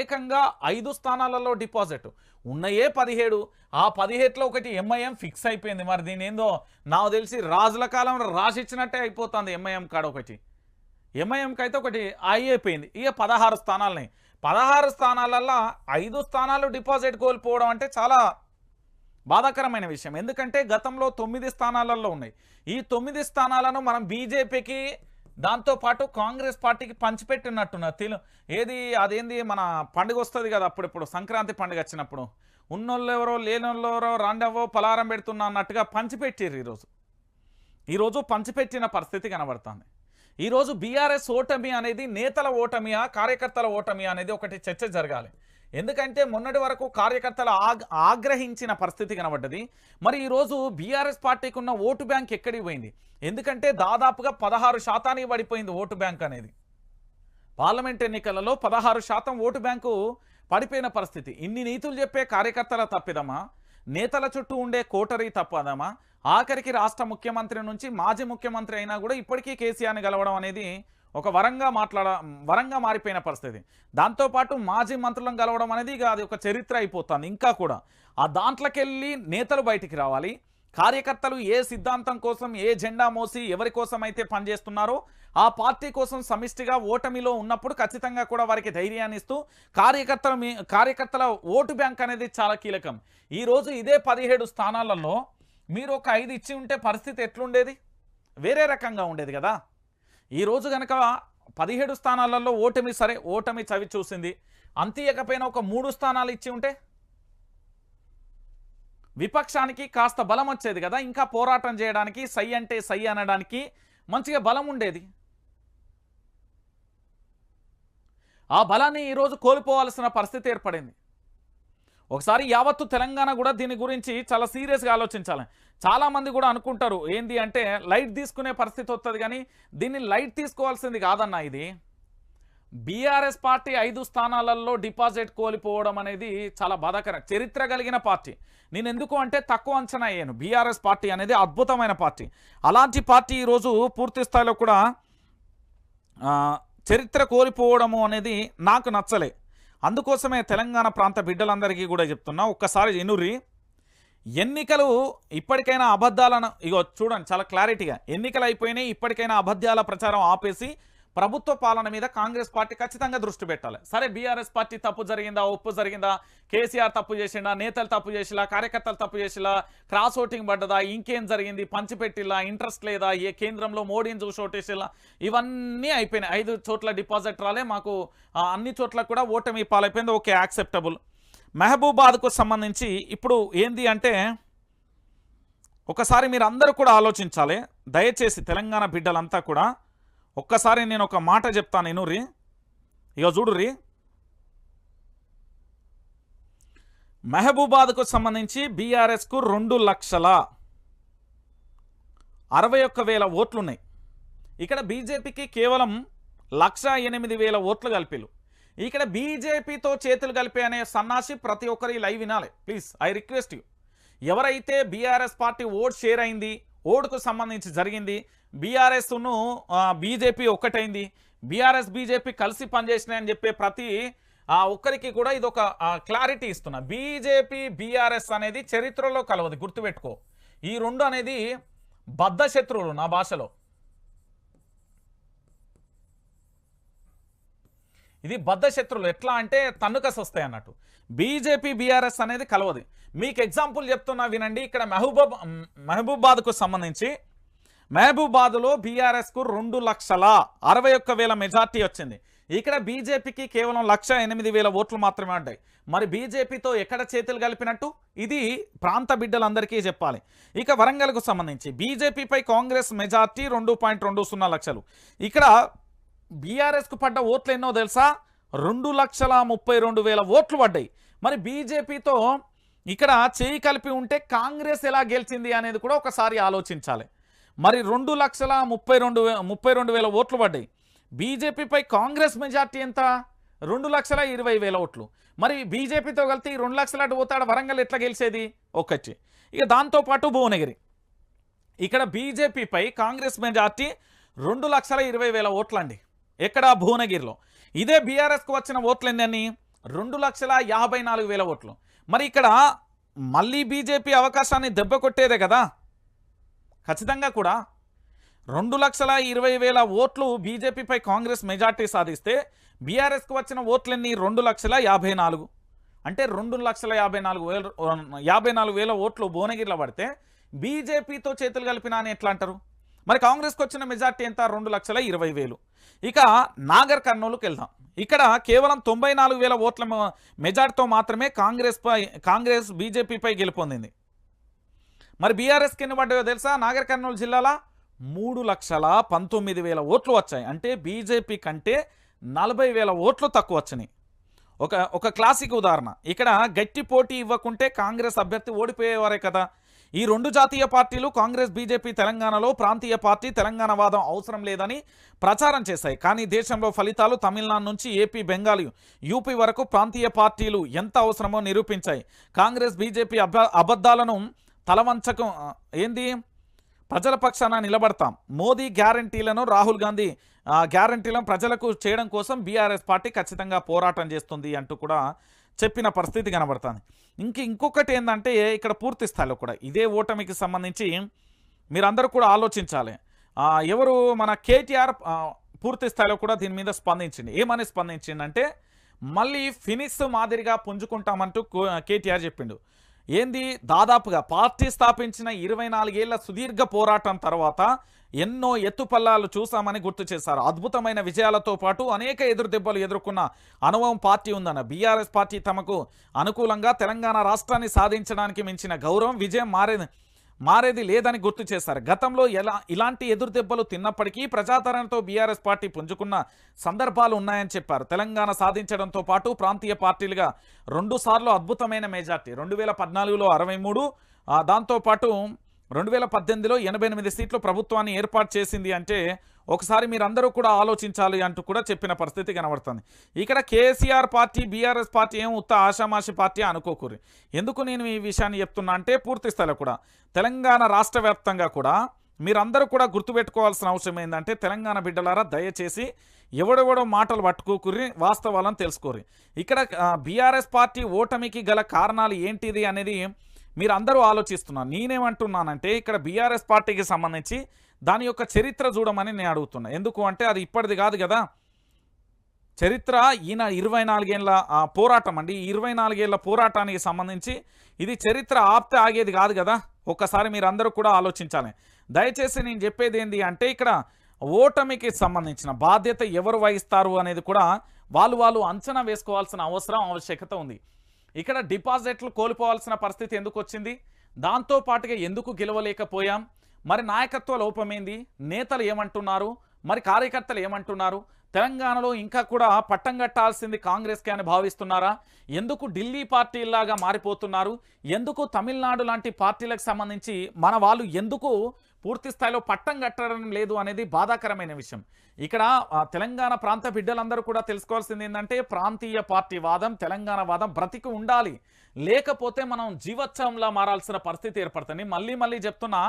ఏకంగా ఐదు స్థానాలలో డిపాజిట్. ఉన్నయే పదిహేడు ఆ పదిహేడులో ఒకటి ఎంఐఎం ఫిక్స్ అయిపోయింది. మరి దీని ఏందో నాకు తెలిసి రాజుల కాలంలో రాసిచ్చినట్టే అయిపోతుంది ఎంఐఎం కాడ ఒకటి. ఎంఐఎంకి అయితే ఒకటి అయిపోయింది. ఇక పదహారు స్థానాలని. పదహారు స్థానాలల్లో ఐదు స్థానాలు డిపాజిట్ కోల్పోవడం అంటే చాలా బాధాకరమైన విషయం. ఎందుకంటే గతంలో తొమ్మిది స్థానాలలో ఉన్నాయి. ఈ తొమ్మిది స్థానాలను మనం బీజేపీకి దాంతోపాటు కాంగ్రెస్ పార్టీకి పంచిపెట్టినట్టున్నారు. తెలు ఏది అదేంది మన పండుగ వస్తుంది కదా అప్పుడిప్పుడు సంక్రాంతి పండుగ వచ్చినప్పుడు. ఉన్నోళ్ళు ఎవరో లేనోళ్ళు ఎవరో రాండవో పలారం పెడుతున్నా అన్నట్టుగా పంచిపెట్టిర్రు ఈరోజు. ఈరోజు పంచిపెట్టిన పరిస్థితి కనబడుతుంది. ఈరోజు బీఆర్ఎస్ ఓటమి అనేది నేతల ఓటమియా కార్యకర్తల ఓటమియా అనేది ఒకటి చర్చ జరగాలి. ఎందుకంటే మొన్నటి వరకు కార్యకర్తలు ఆగ్రహించిన పరిస్థితి కనబడ్డది. మరి ఈరోజు బీఆర్ఎస్ పార్టీకి ఉన్న ఓటు బ్యాంక్ ఎక్కడికి పోయింది? ఎందుకంటే దాదాపుగా పదహారు శాతానికి పడిపోయింది ఓటు బ్యాంక్ అనేది. పార్లమెంట్ ఎన్నికలలో పదహారు శాతం ఓటు బ్యాంకు పడిపోయిన పరిస్థితి. ఇన్ని నీతులు చెప్పే కార్యకర్తల తప్పిదమా? నేతల చుట్టూ ఉండే కోటరీ తప్పదమా? ఆఖరికి రాష్ట్ర ముఖ్యమంత్రి నుంచి మాజీ ముఖ్యమంత్రి అయినా కూడా ఇప్పటికీ కేసీఆర్ని గెలవడం అనేది ఒక వరంగా మాట్లాడ వరంగా మారిపోయిన పరిస్థితి. దాంతోపాటు మాజీ మంత్రులను గెలవడం అనేది ఇక అది ఒక చరిత్ర అయిపోతుంది. ఇంకా కూడా ఆ దాంట్లోకెళ్ళి నేతలు బయటికి రావాలి. కార్యకర్తలు ఏ సిద్ధాంతం కోసం ఏ జెండా మోసి ఎవరి కోసం అయితే పనిచేస్తున్నారో ఆ పార్టీ కోసం సమిష్టిగా ఓటమిలో ఉన్నప్పుడు ఖచ్చితంగా కూడా వారికి ధైర్యాన్ని ఇస్తూ కార్యకర్తల మీ కార్యకర్తల ఓటు బ్యాంక్ అనేది చాలా కీలకం. ఈరోజు ఇదే పదిహేడు స్థానాలలో మీరు ఒక ఐదు ఇచ్చి ఉంటే పరిస్థితి ఎట్లుండేది? వేరే రకంగా ఉండేది కదా. ఈరోజు కనుక పదిహేడు స్థానాలలో ఓటమి సరే ఓటమి చవి చూసింది. అంతీయకపోయినా ఒక మూడు స్థానాలు ఇచ్చి ఉంటే? విపక్షానికి కాస్త బలం వచ్చేది కదా ఇంకా పోరాటం చేయడానికి సై అంటే సై అనడానికి మంచిగా బలం ఉండేది. ఆ బలాన్ని ఈరోజు కోల్పోవాల్సిన పరిస్థితి ఏర్పడింది. ఒకసారి యావత్తు తెలంగాణ కూడా దీని గురించి చాలా సీరియస్గా ఆలోచించాలి. చాలామంది కూడా అనుకుంటారు ఏంది అంటే లైట్ తీసుకునే పరిస్థితి వస్తుంది కానీ దీన్ని లైట్ తీసుకోవాల్సింది కాదన్న ఇది. బీఆర్ఎస్ పార్టీ ఐదు స్థానాలలో డిపాజిట్ కోల్పోవడం అనేది చాలా బాధాకరం. చరిత్ర కలిగిన పార్టీ. నేను ఎందుకు అంటే తక్కువ అంచనా అయ్యాను బీఆర్ఎస్ పార్టీ అనేది అద్భుతమైన పార్టీ. అలాంటి పార్టీ ఈరోజు పూర్తి స్థాయిలో కూడా చరిత్ర కోల్పోవడము అనేది నాకు నచ్చలే. అందుకోసమే తెలంగాణ ప్రాంత బిడ్డలందరికీ కూడా చెప్తున్నా. ఒక్కసారి ఎనురి ఎన్నికలు ఇప్పటికైనా అబద్ధాలను ఇగో చూడండి చాలా క్లారిటీగా. ఎన్నికలు అయిపోయినాయి ఇప్పటికైనా అబద్ధాల ప్రచారం ఆపేసి ప్రభుత్వ పాలన మీద కాంగ్రెస్ పార్టీ ఖచ్చితంగా దృష్టి పెట్టాలి. సరే బీఆర్ఎస్ పార్టీ తప్పు జరిగిందా? ఒప్పు జరిగిందా? కేసీఆర్ తప్పు చేసిండా? నేతలు తప్పు చేసిలా? కార్యకర్తలు తప్పు చేసిలా? క్రాస్ ఓటింగ్ పడ్డదా? ఇంకేం జరిగింది? పంచిపెట్టిలా? ఇంట్రెస్ట్ లేదా? ఏ కేంద్రంలో మోడీని చూసి ఓటేసిలా? ఇవన్నీ అయిపోయినాయి. ఐదు చోట్ల డిపాజిట్ రాలే. మాకు అన్ని చోట్ల కూడా ఓటమి పాలైపోయింది. Okay acceptable. మెహబూబాద్కు సంబంధించి ఇప్పుడు ఏంది అంటే ఒకసారి మీరు అందరూ కూడా ఆలోచించాలి. దయచేసి తెలంగాణ బిడ్డలంతా కూడా ఒక్కసారి నేను ఒక మాట చెప్తాను ఇనురి ఇక చూడురి మెహబూబాద్కు సంబంధించి బీఆర్ఎస్కు రెండు లక్షల అరవై ఒక్క వేల ఓట్లున్నాయి. ఇక్కడ బీజేపీకి కేవలం లక్ష ఎనిమిది వేల ఓట్లు కలిపిలు. ఇక్కడ బీజేపీతో చేతులు కలిపే అనే సన్నాసి ప్రతి ఒక్కరి లైవ్ వినాలి. Please I request you. ఎవరైతే బీఆర్ఎస్ పార్టీ ఓట్ షేర్ అయింది ఓటుకు సంబంధించి జరిగింది. బీఆర్ఎస్ను బీజేపీ ఒక్కటైంది. బీఆర్ఎస్ బీజేపీ కలిసి పనిచేసినాయని చెప్పే ప్రతి ఆ ఒక్కరికి కూడా ఇది ఒక క్లారిటీ ఇస్తున్నా. బీజేపీ బీఆర్ఎస్ అనేది చరిత్రలో కలవదు. గుర్తుపెట్టుకో. ఈ రెండు అనేది బద్ధ శత్రువులు నా భాషలో. ఇది బద్ధ శత్రువులు. ఎట్లా అంటే తన్నుకసి వస్తాయి అన్నట్టు. బీజేపీ బీఆర్ఎస్ అనేది కలవదు. మీకు ఎగ్జాంపుల్ చెప్తున్నా వినండి. ఇక్కడ మహబూబా మహబూబాద్కు సంబంధించి మహబూబాద్లో బీఆర్ఎస్కు రెండు లక్షల అరవై ఒక్క వేల మెజార్టీ వచ్చింది. ఇక్కడ బీజేపీకి కేవలం లక్ష ఎనిమిది వేల ఓట్లు మాత్రమే ఉంటాయి మరి బీజేపీతో ఎక్కడ చేతులు కలిపినట్టు? ఇది ప్రాంత బిడ్డలందరికీ చెప్పాలి. ఇక వరంగల్కు సంబంధించి బీజేపీపై కాంగ్రెస్ మెజార్టీ రెండు పాయింట్ రెండు సున్నా లక్షలు. ఇక్కడ బీఆర్ఎస్కు పడ్డ ఓట్లు ఎన్నో తెలుసా? రెండు లక్షల ముప్పై రెండు వేల ఓట్లు పడ్డాయి. మరి బీజేపీతో ఇక్కడ చేయి కలిపి ఉంటే కాంగ్రెస్ ఎలా గెలిచింది అనేది కూడా ఒకసారి ఆలోచించాలి. మరి రెండు లక్షల ముప్పై రెండు ముప్పై రెండు వేల ఓట్లు పడ్డాయి. బీజేపీపై కాంగ్రెస్ మెజార్టీ ఎంత? రెండు లక్షల ఇరవై వేల ఓట్లు. మరి బీజేపీతో కలిపి రెండు లక్షల అటు పోతాడు వరంగల్ ఎట్లా గెలిచేది? ఒకటి. ఇక దాంతోపాటు భువనగిరి. ఇక్కడ బీజేపీపై కాంగ్రెస్ మెజార్టీ రెండు లక్షల ఇరవై వేల ఓట్లండి. ఎక్కడ? భువనగిరిలో. ఇదే బీఆర్ఎస్కు వచ్చిన ఓట్లు ఎన్ని రెండు లక్షల యాభై నాలుగు వేల ఓట్లు. మరి ఇక్కడ మళ్ళీ బీజేపీ అవకాశాన్ని దెబ్బ కొట్టేదే కదా? ఖచ్చితంగా కూడా. రెండు లక్షల ఇరవై వేల ఓట్లు బీజేపీపై కాంగ్రెస్ మెజార్టీ సాధిస్తే బీఆర్ఎస్కు వచ్చిన ఓట్లన్నీ రెండు లక్షల యాభై నాలుగు? అంటే రెండు లక్షల యాభై నాలుగు వేల యాభై నాలుగు వేల ఓట్లు భువనగిరిలో పడితే బీజేపీతో చేతులు కలిపినా అని ఎట్లా అంటారు? మరి కాంగ్రెస్కి వచ్చిన మెజార్టీ ఎంత? రెండు లక్షల ఇరవై వేలు. ఇక నాగర్ కర్నూలుకి వెళ్దాం. ఇక్కడ కేవలం తొంభై నాలుగు వేల ఓట్ల మెజార్టీతో మాత్రమే కాంగ్రెస్ పై కాంగ్రెస్ బీజేపీపై గెలుపొందింది. మరి బీఆర్ఎస్కి ఎన్ని పడ్డాయో తెలుసా? నాగర్ కర్నూలు జిల్లాలో మూడు లక్షల పంతొమ్మిది వేల ఓట్లు వచ్చాయి. అంటే బీజేపీ కంటే నలభై వేల ఓట్లు తక్కువ వచ్చినాయి. ఒక ఒక క్లాసిక్ ఉదాహరణ. ఇక్కడ గట్టి పోటీ ఇవ్వకుంటే కాంగ్రెస్ అభ్యర్థి ఓడిపోయేవారే కదా. ఈ రెండు జాతీయ పార్టీలు కాంగ్రెస్ బీజేపీ తెలంగాణలో ప్రాంతీయ పార్టీ తెలంగాణ వాదం అవసరం లేదని ప్రచారం చేశాయి. కానీ దేశంలో ఫలితాలు తమిళనాడు నుంచి ఏపీ బెంగాల్ యూపీ వరకు ప్రాంతీయ పార్టీలు ఎంత అవసరమో నిరూపించాయి. కాంగ్రెస్ బీజేపీ అబద్ధాలను తలవంచకం ఏంది? ప్రజల పక్షాన నిలబడతాం. మోదీ గ్యారంటీలను రాహుల్ గాంధీ గ్యారంటీలను ప్రజలకు చేయడం కోసం బీఆర్ఎస్ పార్టీ ఖచ్చితంగా పోరాటం చేస్తుంది అంటూ కూడా చెప్పిన పరిస్థితి కనబడుతుంది. ఇంక ఇంకొకటి ఏంటంటే ఇక్కడ పూర్తి స్థాయిలో కూడా ఇదే ఓటమికి సంబంధించి మీరందరూ కూడా ఆలోచించాలి. ఎవరు మన కేటీఆర్ పూర్తి స్థాయిలో కూడా దీని మీద స్పందించింది. ఏమని స్పందించిందంటే మళ్ళీ ఫినిక్స్ మాదిరిగా పుంజుకుంటామంటూ కేటీఆర్ చెప్పిండు. ఏంది? దాదాపుగా పార్టీ స్థాపించిన ఇరవై నాలుగేళ్ళ సుదీర్ఘ పోరాటం తర్వాత ఎన్నో ఎత్తుపల్లాలు చూసామని గుర్తు చేశారు. అద్భుతమైన విజయాలతో పాటు అనేక ఎదురు దెబ్బలు ఎదుర్కొన్న అనుభవం పార్టీ ఉందన్న బీఆర్ఎస్ పార్టీ తమకు అనుకూలంగా తెలంగాణ రాష్ట్రాన్ని సాధించడానికి మించిన గౌరవం విజయం మారేది. మారేది లేదని గుర్తు చేశారు. గతంలో ఎలా ఇలాంటి ఎదురు దెబ్బలు తిన్నప్పటికీ ప్రజాదరణతో బీఆర్ఎస్ పార్టీ పుంజుకున్న సందర్భాలు ఉన్నాయని చెప్పారు. తెలంగాణ సాధించడంతో పాటు ప్రాంతీయ పార్టీలుగా రెండు సార్లు అద్భుతమైన మెజార్టీ. రెండు వేల పద్నాలుగులో అరవై మూడు దాంతోపాటు రెండు వేల పద్దెనిమిదిలో ఎనభై ఎనిమిది సీట్లు ప్రభుత్వాన్ని ఏర్పాటు చేసింది అంటే ఒకసారి మీరందరూ కూడా ఆలోచించాలి అంటూ కూడా చెప్పిన పరిస్థితి కనబడుతుంది. ఇక్కడ కేసీఆర్ పార్టీ బీఆర్ఎస్ పార్టీ ఏం ఉత్త ఆషామాషి పార్టీ అనుకోకూరి. ఎందుకు నేను ఈ విషయాన్ని చెప్తున్నా అంటే పూర్తి స్థాయిలో కూడా తెలంగాణ రాష్ట్ర వ్యాప్తంగా కూడా మీరందరూ కూడా గుర్తుపెట్టుకోవాల్సిన అవసరం ఏంటంటే తెలంగాణ బిడ్డలారా దయచేసి ఎవడెవడో మాటలు పట్టుకోకూరి వాస్తవాలను తెలుసుకోరి. ఇక్కడ బీఆర్ఎస్ పార్టీ ఓటమికి గల కారణాలు ఏంటిది అనేది మీరు అందరూ ఆలోచిస్తున్నారు నేనేమంటున్నానంటే ఇక్కడ బీఆర్ఎస్ పార్టీకి సంబంధించి దాని యొక్క చరిత్ర చూడమని నేను అడుగుతున్నా. ఎందుకు అంటే అది ఇప్పటిది కాదు కదా. చరిత్ర ఈయన ఇరవై నాలుగేళ్ళ పోరాటం అండి. ఈ ఇరవై నాలుగేళ్ళ పోరాటానికి సంబంధించి ఇది చరిత్ర ఆప్తే ఆగేది కాదు కదా. ఒక్కసారి మీరు అందరూ కూడా ఆలోచించాలి. దయచేసి నేను చెప్పేది ఏంటి అంటే ఇక్కడ ఓటమికి సంబంధించిన బాధ్యత ఎవరు వహిస్తారు అనేది కూడా వాళ్ళు వాళ్ళు అంచనా వేసుకోవాల్సిన అవసరం ఆవశ్యకత ఉంది. ఇక్కడ డిపాజిట్లు కోల్పోవాల్సిన పరిస్థితి ఎందుకు వచ్చింది దాంతో పాటుగా ఎందుకు గెలవలేకపోయాం? మరి నాయకత్వ లోపమేంది? నేతలు ఏమంటున్నారు? మరి కార్యకర్తలు ఏమంటున్నారు? తెలంగాణలో ఇంకా కూడా పట్టం కట్టాల్సింది కాంగ్రెస్కే అని భావిస్తున్నారా? ఎందుకు ఢిల్లీ పార్టీలాగా మారిపోతున్నారు? ఎందుకు తమిళనాడు లాంటి పార్టీలకు సంబంధించి మన వాళ్ళు ఎందుకు పూర్తి స్థాయిలో పట్టం కట్టడం లేదు అనేది బాధాకరమైన విషయం. ఇక్కడ తెలంగాణ ప్రాంత బిడ్డలందరూ కూడా తెలుసుకోవాల్సింది ఏంటంటే ప్రాంతీయ పార్టీ వాదం తెలంగాణ వాదం బ్రతికి ఉండాలి. లేకపోతే మనం జీవోత్సవంలా మారాల్సిన పరిస్థితి ఏర్పడుతుంది. మళ్ళీ మళ్ళీ చెప్తున్నా